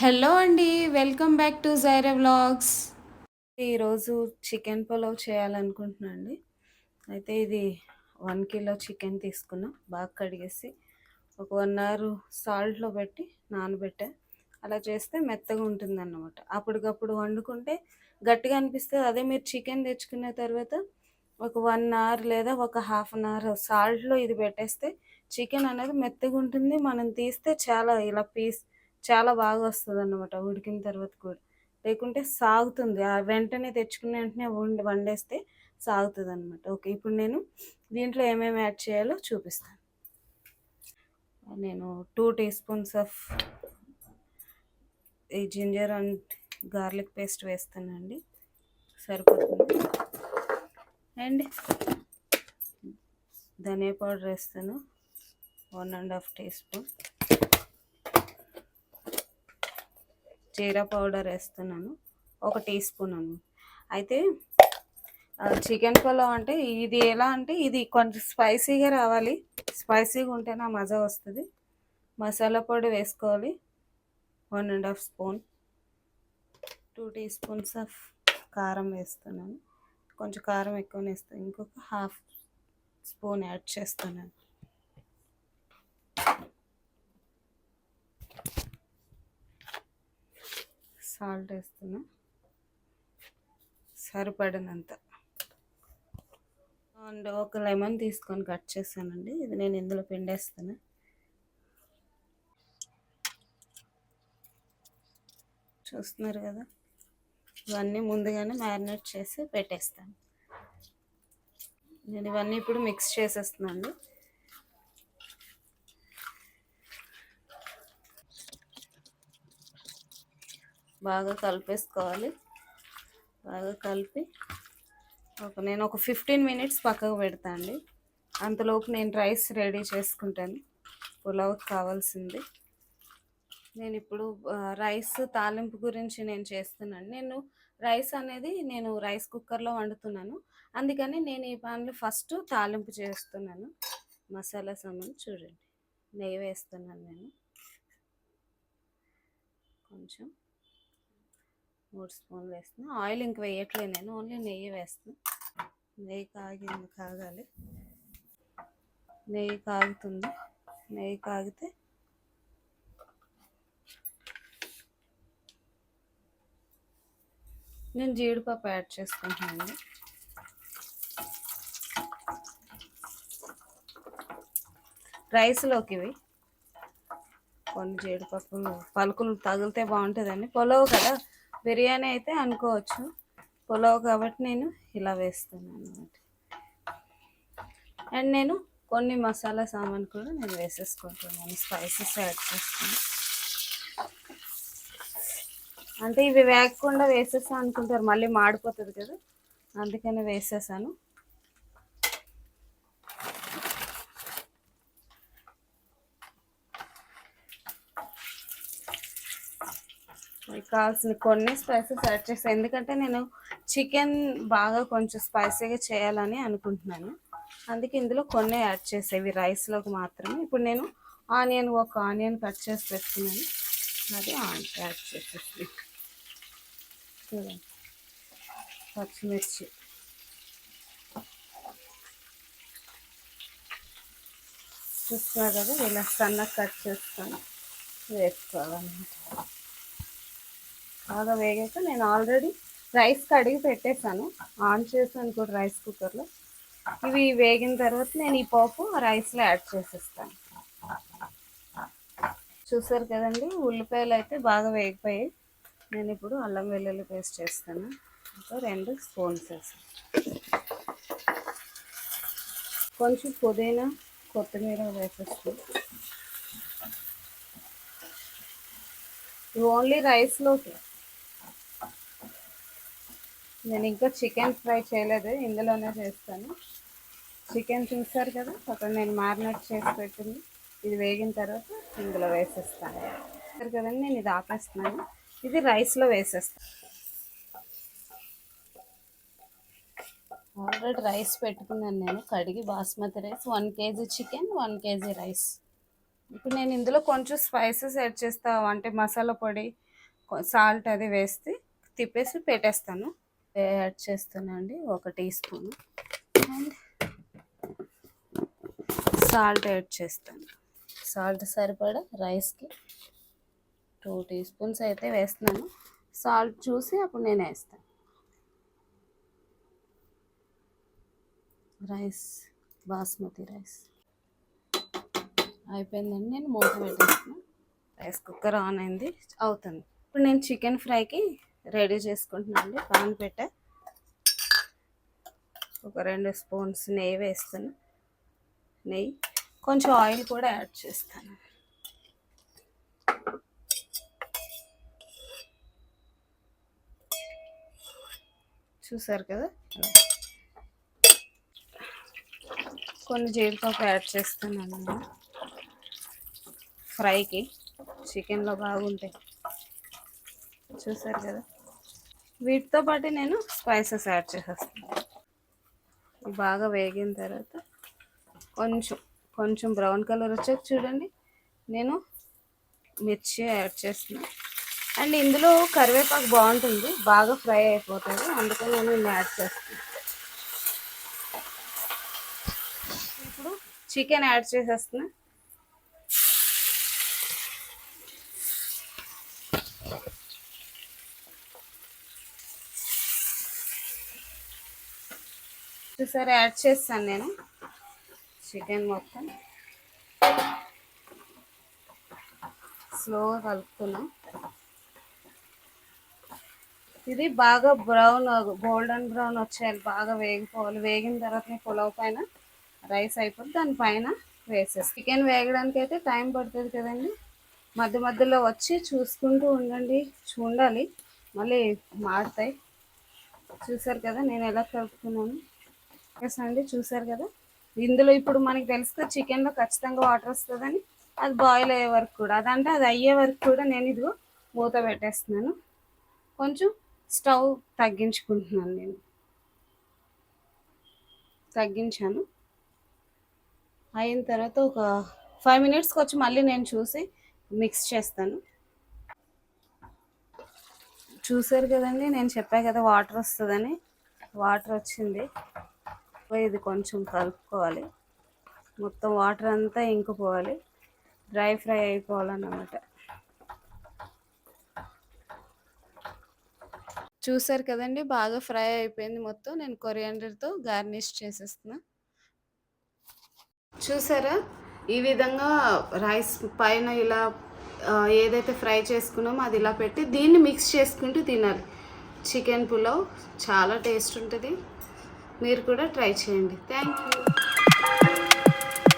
Hello అండి welcome back to Zaira vlogs ఈరోజు chicken pulao చేయాలనుకుంటున్నా అండి. అయితే ఇది వన్ కిలో చికెన్ తీసుకున్నా బాగా కడిగేసి ఒక వన్ అవర్ సాల్ట్లో పెట్టి నానబెట్టా. అలా చేస్తే మెత్తగా ఉంటుంది అన్నమాట అప్పటికప్పుడు వండుకుంటే గట్టిగా అనిపిస్తుంది. అదే మీరు చికెన్ తెచ్చుకున్న తర్వాత ఒక వన్ అవర్ లేదా ఒక హాఫ్ అన్ అవర్ సాల్ట్లో ఇది పెట్టేస్తే చికెన్ అనేది మెత్తగా ఉంటుంది. మనం తీస్తే చాలా ఇలా పీస్ చాలా బాగా వస్తుంది అనమాట ఉడికిన తర్వాత కూడా. లేకుంటే సాగుతుంది. ఆ వెంటనే తెచ్చుకున్న వెంటనే వండి వండేస్తే సాగుతుంది అనమాట ఓకే ఇప్పుడు నేను దీంట్లో ఏమేమి యాడ్ చేయాలో చూపిస్తాను. నేను టూ టీ స్పూన్స్ ఆఫ్ ఈ జింజర్ అండ్ గార్లిక్ పేస్ట్ వేస్తానండి. సరిపోతుంది. అండ్ ధనియా పౌడర్ వేస్తాను. One and half teaspoon. Jeera powder వేస్తున్నాను. ఒక టీ స్పూన్ అను. అయితే చికెన్ పులావ్ అంటే ఇది ఎలా అంటే ఇది కొంచెం స్పైసీగా రావాలి. స్పైసీగా ఉంటేనే మజా వస్తుంది. మసాలా పొడి వేసుకోవాలి. One and half spoon. Two teaspoons of కారం వేస్తున్నాను. కొంచెం కారం ఎక్కువ వేస్తాను ఇంకొక హాఫ్ స్పూన్ యాడ్ చేస్తున్నాను సాల్ట్ వేస్తున్నా. సరిపడినంత. అండ్ ఒక లెమన్ తీసుకొని కట్ చేశానండి. ఇది నేను ఇందులో పిండేస్తాను చూస్తున్నారు కదా? ఇవన్నీ ముందుగానే మ్యారినేట్ చేసి పెట్టేస్తాను. నేను ఇవన్నీ ఇప్పుడు మిక్స్ చేసేస్తున్నాను బాగా కలిపేసుకోవాలి. బాగా కలిపి ఒక నేను ఒక ఫిఫ్టీన్ మినిట్స్ పక్కకు పెడతా అండి. అంతలోపు నేను రైస్ రెడీ చేసుకుంటాను. పులావ్ కావాల్సింది. నేను ఇప్పుడు రైస్ తాలింపు గురించి నేను చేస్తున్నాను. నేను రైస్ అనేది నేను రైస్ కుక్కర్లో వండుతున్నాను. అందుకని నేను ఈ పాన్లో ఫస్ట్ తాలింపు చేస్తున్నాను. మసాలా సామాన్ చూడండి. నెయ్యి వేస్తున్నాను నేను. కొంచెం. మూడు స్పూన్లు వేస్తున్నా. ఆయిల్ ఇంక వేయట్లేదు నేను ఓన్లీ నెయ్యి వేస్తున్నా. నెయ్యి కాగింది కాగాలి. నెయ్యి కాగుతుంది. నెయ్యి కాగితే నేను జీడిపప్పు యాడ్ చేసుకుంటున్నాను. రైస్లోకి ఇవి. కొన్ని జీడిపప్పులు పలుకులు తగిలితే బాగుంటుందండి. పొలవు కదా. బిర్యానీ అయితే అనుకోవచ్చు. పులావ్ కాబట్టి నేను ఇలా వేస్తాను అనమాట అండ్ నేను కొన్ని మసాలా సామాన్ కూడా నేను వేసేసుకుంటున్నాను. స్పైసెస్ యాడ్ చేస్తాను. అంటే ఇవి వేగకుండా వేసేస్తాను అనుకుంటారు. మళ్ళీ మాడిపోతుంది కదా. అందుకని వేసేసాను. కావాల్సిన కొన్ని స్పైసెస్ యాడ్ చేస్తాను ఎందుకంటే నేను చికెన్ బాగా కొంచెం స్పైసీగా చేయాలని అనుకుంటున్నాను. అందుకే ఇందులో కొన్ని యాడ్ చేసేవి రైస్లోకి మాత్రమే. ఇప్పుడు నేను ఆనియన్ ఒక ఆనియన్ కట్ చేసి పెట్టుకున్నాను. అది యాడ్ చేసేసి చూడండి. పచ్చిమిర్చి. చూస్తున్నారు కదా ఇలా సన్నగా కట్ చేసుకొని వేసుకోవాలన్నమాట. బాగా వేగాక నేను ఆల్రెడీ రైస్ కడిగి పెట్టేశాను. ఆన్ చేసాను కూడా రైస్ కుక్కర్లో. ఇవి వేగిన తర్వాత నేను ఈ పోపు రైస్లో యాడ్ చేసేస్తాను. చూసారు కదండి ఉల్లిపాయలు అయితే బాగా వేగిపోయాయి. నేను ఇప్పుడు అల్లం వెల్లుల్లి పేస్ట్ చేస్తాను. ఇంకా రెండు స్పూన్స్ వేస్తాను. కొంచెం పుదీనా కొత్తిమీర వేసేస్తాను. ఓన్లీ రైస్లోకి నేను ఇంకా చికెన్ ఫ్రై చేయలేదు ఇందులోనే చేస్తాను. చికెన్ చూసారు కదా అక్కడ నేను మ్యారినేట్ చేసి పెట్టింది. ఇది వేగిన తర్వాత ఇందులో వేసేస్తాను. సరే కదండి నేను ఇది ఆపేస్తున్నాను. ఇది రైస్లో వేసేస్తాను. ఆల్రెడీ రైస్ పెట్టుకున్నాను నేను. కడిగి basmati rice one KG chicken one KG rice ఇప్పుడు నేను ఇందులో కొంచెం స్పైసెస్ యాడ్ చేస్తా అంటే మసాలా పొడి సాల్ట్ అది వేస్తే తిప్పేసి పెట్టేస్తాను. యాడ్ చేస్తానండి ఒక teaspoon. And salt add చేస్తాను. సాల్ట్ సరిపడా రైస్కి టూ టీ స్పూన్స్ అయితే వేస్తున్నాను. సాల్ట్ చూసి అప్పుడు నేను వేస్తాను. Rice basmati rice. అయిపోయిందండి. నేను మూత పెట్టేస్తున్నాను రైస్ కుక్కర్ ఆన్ అయింది. అవుతుంది. ఇప్పుడు నేను చికెన్ ఫ్రైకి రెడీ చేసుకుంటున్నానండి పాన్ పెట్ట. ఒక రెండు స్పూన్స్ నెయ్యి వేస్తాను నెయ్యి. కొంచెం ఆయిల్ కూడా యాడ్ చేస్తాను. చూసారు కదా? కొన్ని జీడిపప్పు యాడ్ చేస్తున్నాను ఫ్రైకి. చికెన్లో బాగుంటాయి. చూసారు కదా? వీటితో పాటు నేను స్పైసెస్ యాడ్ చేసేస్తాను. బాగా వేగిన తర్వాత కొంచెం కొంచెం బ్రౌన్ కలర్ వచ్చాక చూడండి. నేను మిర్చి యాడ్ చేస్తున్నాను అండ్ ఇందులో కరివేపాకు బాగుంటుంది బాగా ఫ్రై అయిపోతుంది. అందుకని నేను ఇన్ని యాడ్ చేస్తాను ఇప్పుడు చికెన్ యాడ్ చేసేస్తున్నా. ఒకసారి యాడ్ చేస్తాను నేను. చికెన్ మొత్తం. స్లోగా కలుపుతున్నా. ఇది బాగా బ్రౌన్ గోల్డెన్ బ్రౌన్ వచ్చేయాలి. బాగా వేగిపోవాలి. వేగిన తర్వాత పులావ్ పైన రైస్ అయిపోతే దానిపైన వేసేసి చికెన్ వేగడానికి అయితే టైం పడుతుంది కదండి. మధ్య మధ్యలో వచ్చి చూసుకుంటూ ఉండండి. చూడాలి. మళ్ళీ మాడతాయి చూసారు కదా నేను ఎలా కలుపుతున్నాను? ఎస్ అండి చూసారు కదా. ఇందులో ఇప్పుడు మనకి తెలుసు చికెన్లో ఖచ్చితంగా వాటర్ వస్తుందని. అది బాయిల్ అయ్యే వరకు కూడా అదంటే అది అయ్యే వరకు కూడా నేను ఇదిగో మూత పెట్టేస్తున్నాను. కొంచెం స్టవ్ తగ్గించుకుంటున్నాను నేను. తగ్గించాను. అయిన తర్వాత ఒక ఫైవ్ మినిట్స్కి వచ్చి మళ్ళీ నేను చూసి మిక్స్ చేస్తాను. చూసారు కదండి నేను చెప్పా కదా వాటర్ వస్తుందని. వాటర్ వచ్చింది. ఇది కొంచెం కలుపుకోవాలి. మొత్తం వాటర్ అంతా ఇంకిపోవాలి డ్రై ఫ్రై అయిపోవాలన్నమాట. చూసారు కదండి బాగా ఫ్రై అయిపోయింది మొత్తం. నేను కొరియాండర్తో గార్నిష్ చేసేస్తున్నా. చూసారా? ఈ విధంగా రైస్ పైన ఇలా ఏదైతే ఫ్రై చేసుకున్నామో అది ఇలా పెట్టి దీన్ని మిక్స్ చేసుకుంటూ తినాలి. చికెన్ పులావ్ చాలా టేస్ట్ ఉంటుంది. మీరు కూడా ట్రై చేయండి. Thank you.